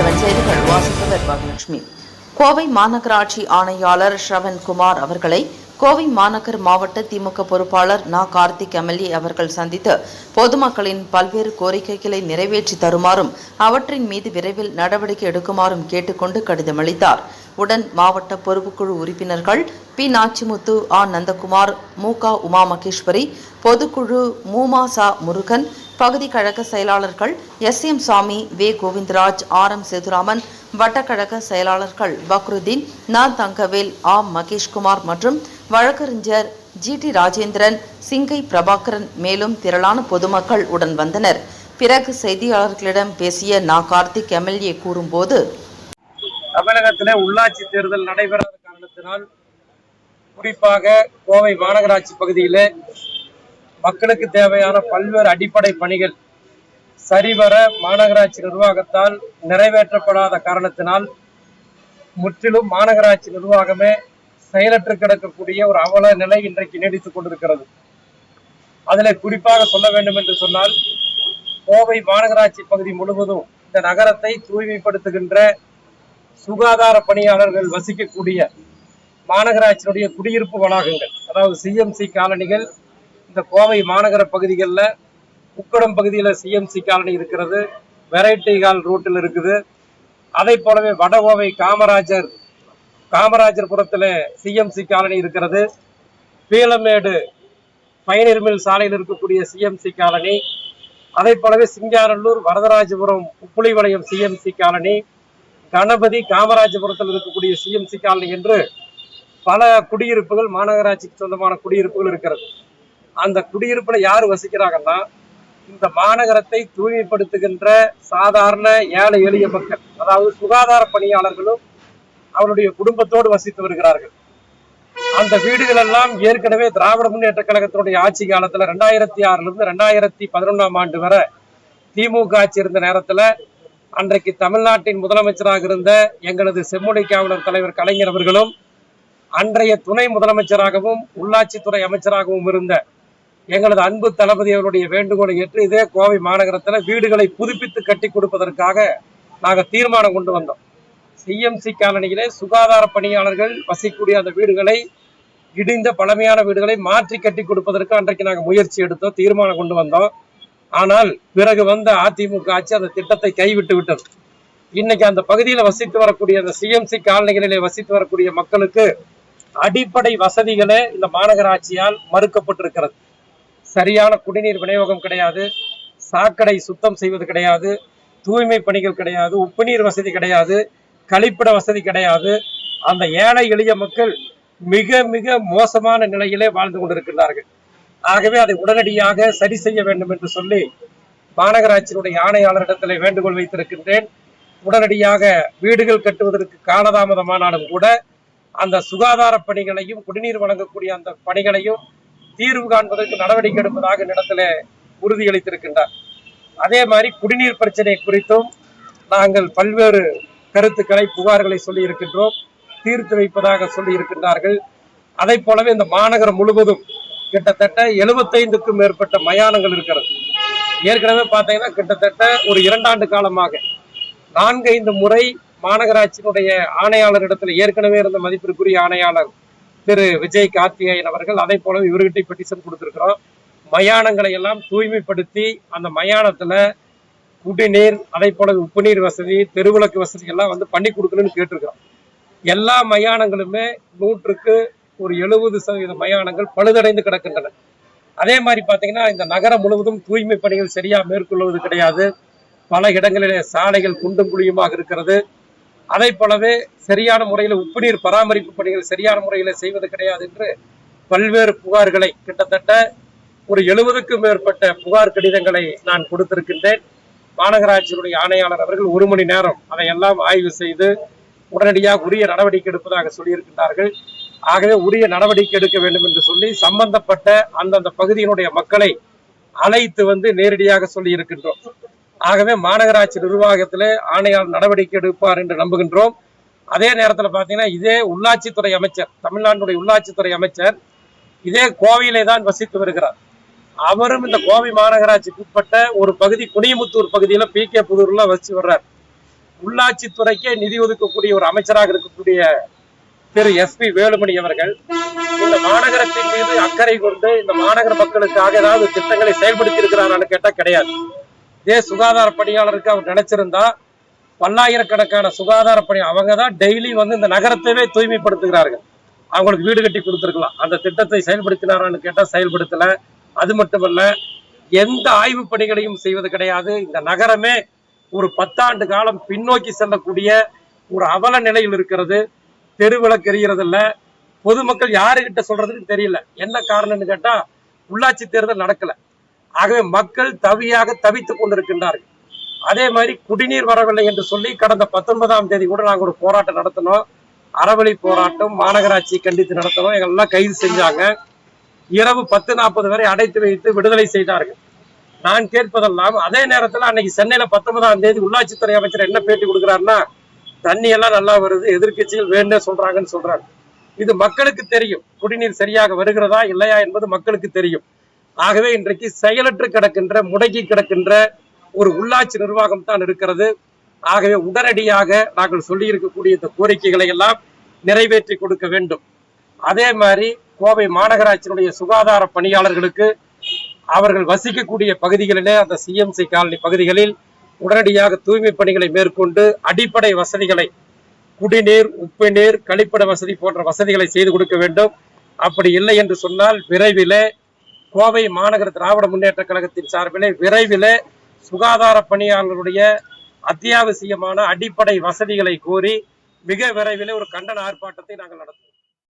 Seven செய்திகள் வாசிப்பவர் பாகலட்சுமி கோவை மாநகராட்சி ஆணையாளர் ஸ்ரவன்குமார் அவர்களை கோவை மாநகர் மாவட்ட திமுக பொறுப்பாளர் நா. கார்த்திக் எம்எல்ஏ அவர்கள் சந்தித்து பொதுமக்களின் பல்வேறு கோரிக்கைகளை நிறைவேற்றி தருமாறும் அவற்றின் மீது விரைவில் நடவடிக்கை எடுக்குமாறும் கேட்டுக்கொண்டு கடிதமளித்தார். உடன் மாவட்ட பொறுப்புக்குழு உறுப்பினர்கள் பி. நாச்சிமுத்து ஆ. நந்தகுமார் மு. க. உமா மகேஸ்வரி பொதுக்குழு மூமாசா முருகன் பகுதி கழக செயலாளர்கள் எஸ் எம் சாமி வே. கோவிந்தராஜ் ஆர். எம். சேதுராமன் வட்டக்கழக செயலாளர்கள் பக்ருதீன் நா தங்கவேல் ஆ. மகேஷ்குமார் மற்றும் வழக்கறிஞர் ஜி. டி. ராஜேந்திரன் சிங்கை பிரபாகரன் மேலும் திரளான பொதுமக்கள் உடன் வந்தனர். பிறகு செய்தியாளர்களிடம் பேசிய நா. கார்த்திக் எம்எல்ஏ கூறும்போது தமிழகத்திலே உள்ளாட்சி தேர்தல் நடைபெறாத காரணத்தினால் குறிப்பாக கோவை மாநகராட்சி பகுதியிலே மக்களுக்கு தேவையான பல்வேறு அடிப்படை பணிகள் சரிவர மாநகராட்சி நிர்வாகத்தால் நிறைவேற்றப்படாத காரணத்தினால் முற்றிலும் மாநகராட்சி நிர்வாகமே செயலற்று கிடக்கக்கூடிய ஒரு அவல நிலை இன்றைக்கு நீடித்துக் கொண்டிருக்கிறது. அதில் குறிப்பாக சொல்ல வேண்டும் என்று சொன்னால் கோவை மாநகராட்சி பகுதி முழுவதும் இந்த நகரத்தை தூய்மைப்படுத்துகின்ற சுகாதார பணியாளர்கள் வசிக்கக்கூடிய மாநகராட்சியினுடைய குடியிருப்பு வளாகங்கள் அதாவது சிஎம்சி காலனிகள் இந்த கோவை மாநகர பகுதிகளில் உக்கடம் பகுதியில் சிஎம்சி காலனி இருக்கிறது வெரைட்டி ஹால் ரூட்டில் இருக்குது. அதை போலவே வடகோவை காமராஜர் காமராஜர் புறத்தில் சிஎம்சி காலனி இருக்கிறது. பீலமேடு பயணியர் மில் சாலையில் இருக்கக்கூடிய சிஎம்சி காலனி. அதை போலவே சிங்காரல்லூர் வரதராஜபுரம் உப்புளிவளையம் சிஎம்சி காலனி. கணபதி காமராஜபுரத்தில் இருக்கக்கூடிய சிஎம்சி காலனி என்று பல குடியிருப்புகள் மாநகராட்சிக்கு சொந்தமான குடியிருப்புகள் இருக்கிறது. அந்த குடியிருப்புல யார் வசிக்கிறாங்கன்னா இந்த மாநகரத்தை தூய்மைப்படுத்துகின்ற சாதாரண ஏழை எளிய மக்கள் அதாவது சுகாதார பணியாளர்களும் அவருடைய குடும்பத்தோடு வசித்து வருகிறார்கள். அந்த வீடுகள் எல்லாம் ஏற்கனவே திராவிட முன்னேற்ற கழகத்தினுடைய ஆட்சி காலத்துல ரெண்டாயிரத்தி ஆறுல இருந்து ரெண்டாயிரத்தி பதினொன்னாம் ஆண்டு வரை திமுக ஆட்சி இருந்த நேரத்துல அன்றைக்கு தமிழ்நாட்டின் முதலமைச்சராக இருந்த எங்களது செம்மொழி காவலர் தலைவர் கலைஞர் அவர்களும் அன்றைய துணை முதலமைச்சராகவும் உள்ளாட்சித்துறை அமைச்சராகவும் இருந்த எங்களது அன்பு தளபதி அவருடைய வேண்டுகோளை ஏற்று இதே கோவை மாநகரத்தில் வீடுகளை புதுப்பித்து கட்டி கொடுப்பதற்காக நாங்கள் தீர்மானம் கொண்டு வந்தோம். சிஎம்சி காலனியிலே சுகாதார பணியாளர்கள் வசிக்கக்கூடிய அந்த வீடுகளை இடிந்த பழமையான வீடுகளை மாற்றி கட்டி கொடுப்பதற்கு அன்றைக்கு நாங்கள் முயற்சி எடுத்தோம் தீர்மானம் கொண்டு வந்தோம். ஆனால் பிறகு வந்த அதிமுக ஆட்சி அந்த திட்டத்தை கைவிட்டு விட்டது. இன்னைக்கு அந்த பகுதியில் வசித்து வரக்கூடிய அந்த சிஎம்சி காலனிகளிலே வசித்து வரக்கூடிய மக்களுக்கு அடிப்படை வசதிகளே இந்த மாநகராட்சியால் மறுக்கப்பட்டிருக்கிறது. சரியான குடிநீர் விநியோகம் கிடையாது. சாக்கடை சுத்தம் செய்வது கிடையாது. தூய்மை பணிகள் கிடையாது. உப்புநீர் வசதி கிடையாது. கழிப்பிட வசதி கிடையாது. அந்த ஏழை எளிய மக்கள் மிக மிக மோசமான நிலையிலே வாழ்ந்து கொண்டிருக்கிறார்கள் ஆகவே அதை உடனடியாக சரி செய்ய வேண்டும் என்று சொல்லி மாநகராட்சியினுடைய ஆணையாளரிடத்தில் வேண்டுகோள் வைத்திருக்கின்றேன். உடனடியாக வீடுகள் கட்டுவதற்கு காலதாமதமானாலும் கூட அந்த சுகாதார பணிகளையும் குடிநீர் வழங்கக்கூடிய அந்த பணிகளையும் தீர்வு காண்பதற்கு நடவடிக்கை எடுப்பதாக இடத்துல உறுதியளித்திருக்கின்றார். அதே மாதிரி குடிநீர் பிரச்சனை குறித்தும் நாங்கள் பல்வேறு கருத்துக்களை புகார்களை சொல்லி இருக்கின்றோம் தீர்த்து வைப்பதாக சொல்லி இருக்கின்றார்கள் அதை போலவே இந்த மாநகரம் முழுவதும் கிட்டத்தட்ட எழுபத்தைந்துக்கும் மேற்பட்ட மயானங்கள் இருக்கிறது. ஏற்கனவே பார்த்தீங்கன்னா கிட்டத்தட்ட ஒரு இரண்டாண்டு காலமாக நான்கைந்து முறை மாநகராட்சியினுடைய ஆணையாளரிடத்தில் ஏற்கனவே இருந்த மதிப்பிற்குரிய ஆணையாளர் திரு விஜய் கார்த்திகேயன் அவர்கள் அதை போல இவர்கிட்ட பெட்டிஷன் கொடுத்துருக்கிறோம். மயானங்களை எல்லாம் தூய்மைப்படுத்தி அந்த மயானத்துல குடிநீர் அதை போல உப்புநீர் வசதி தெருவிளக்கு வசதி எல்லாம் வந்து பண்ணி கொடுக்கணும்னு கேட்டிருக்கிறோம். எல்லா மயானங்களுமே நூற்றுக்கு ஒரு எழுபது சதவீத மயானங்கள் பழுதடைந்து கிடக்கின்றன. அதே மாதிரி பார்த்தீங்கன்னா இந்த நகரம் முழுவதும் தூய்மை பணிகள் சரியா மேற்கொள்வது கிடையாது. பல இடங்களிலே சாலைகள் குண்டும் குழியுமாக இருக்கிறது. அதை போலவே சரியான முறையில் உப்புநீர் பராமரிப்பு பணிகள் சரியான முறையில் செய்வது கிடையாது என்று பல்வேறு புகார்களை கிட்டத்தட்ட ஒரு எழுபதுக்கும் மேற்பட்ட புகார் கடிதங்களை நான் கொடுத்திருக்கின்றேன். மாநகராட்சியினுடைய ஆணையாளர் அவர்கள் ஒரு மணி நேரம் அதையெல்லாம் ஆய்வு செய்து உடனடியாக உரிய நடவடிக்கை எடுப்பதாக சொல்லியிருக்கின்றார்கள். ஆகவே உரிய நடவடிக்கை எடுக்க வேண்டும் என்று சொல்லி சம்பந்தப்பட்ட அந்தந்த பகுதியினுடைய மக்களை அழைத்து வந்து நேரடியாக சொல்லி இருக்கின்றோம் ஆகவே மாநகராட்சி நிர்வாகத்திலே ஆணையாளர் நடவடிக்கை எடுப்பார் என்று நம்புகின்றோம். அதே நேரத்தில் பார்த்தீங்கன்னா இதே உள்ளாட்சித்துறை அமைச்சர் தமிழ்நாட்டினுடைய உள்ளாட்சித்துறை அமைச்சர் இதே கோவையிலே தான் வசித்து வருகிறார். அவரும் இந்த கோவை மாநகராட்சிக்கு உட்பட்ட ஒரு பகுதி குனியமுத்தூர் பகுதியில பி. கே. புதூர்ல வசித்து வர்றார். உள்ளாட்சித்துறைக்கே நிதி ஒதுக்கக்கூடிய ஒரு அமைச்சராக இருக்கக்கூடிய திரு எஸ் பி வேலுமணி அவர்கள் இந்த மாநகரத்தின் மீது அக்கறை கொண்டு இந்த மாநகர மக்களுக்காக ஏதாவது திட்டங்களை செயல்படுத்தி இருக்கிறாரான்னு கேட்டா கிடையாது. இதே சுகாதார பணியாளருக்கு அவர் நினைச்சிருந்தா பல்லாயிரக்கணக்கான சுகாதார பணி அவங்க தான் டெய்லி வந்து இந்த நகரத்தையே தூய்மைப்படுத்துகிறார்கள். அவங்களுக்கு வீடு கட்டி கொடுத்துருக்கலாம். அந்த திட்டத்தை செயல்படுத்தினாரான்னு கேட்டா செயல்படுத்தல. அது மட்டுமல்ல எந்த ஆய்வு பணிகளையும் செய்வது கிடையாது. இந்த நகரமே ஒரு பத்தாண்டு காலம் பின்னோக்கி செல்லக்கூடிய ஒரு அவல நிலையில் இருக்கிறது. தெருவிளக்கு எரியறதில்ல பொதுமக்கள் யாருகிட்ட சொல்றதுன்னு தெரியல. என்ன காரணம்னு கேட்டா உள்ளாட்சி தேர்தல் நடக்கல. ஆகவே மக்கள் தவியாக தவித்துக் கொண்டிருக்கின்றார்கள். அதே மாதிரி குடிநீர் வரவில்லை என்று சொல்லி கடந்த பத்தொன்பதாம் தேதி கூட நாங்க ஒரு போராட்டம் நடத்தினோம். அறவழி போராட்டம் மாநகராட்சி கண்டித்து நடத்தினோம். எங்கெல்லாம் கைது செஞ்சாங்க. இரவு பத்து நாற்பது வரை அடைத்து வைத்து விடுதலை செய்தார்கள். நான் கேட்பதெல்லாம் அதே நேரத்துல அன்னைக்கு சென்னையில பத்தொன்பதாம் தேதி உள்ளாட்சித்துறை அமைச்சர் என்ன பேட்டி கொடுக்கிறாருன்னா தண்ணி எல்லாம் நல்லா வருது எதிர்க்கட்சிகள் வேணும்னே சொல்றாங்கன்னு சொல்றாங்க இது மக்களுக்கு தெரியும். குடிநீர் சரியாக வருகிறதா இல்லையா என்பது மக்களுக்கு தெரியும். ஆகவே இன்றைக்கு செயலற்று கிடக்கின்ற முடங்கி கிடக்கின்ற ஒரு உள்ளாட்சி நிர்வாகம் தான் இருக்கிறது. ஆகவே உடனடியாக நாங்கள் சொல்லி இருக்கக்கூடிய இந்த கோரிக்கைகளை எல்லாம் நிறைவேற்றி கொடுக்க வேண்டும். அதே மாதிரி கோவை மாநகராட்சியினுடைய சுகாதார பணியாளர்களுக்கு அவர்கள் வசிக்கக்கூடிய பகுதிகளிலே அந்த சிஎம்சி காலனி பகுதிகளில் உடனடியாக தூய்மை பணிகளை மேற்கொண்டு அடிப்படை வசதிகளை குடிநீர் உப்பு நீர் கழிப்பிட வசதி போன்ற வசதிகளை செய்து கொடுக்க வேண்டும். அப்படி இல்லை என்று சொன்னால் விரைவிலே கோவை மாநகர திராவிட முன்னேற்ற கழகத்தின் சார்பிலே விரைவிலே சுகாதார பணியாளர்களுடைய அத்தியாவசியமான அடிப்படை வசதிகளை கோரி மிக விரைவிலே ஒரு கண்டன ஆர்ப்பாட்டத்தை நாங்கள் நடத்துவோம்.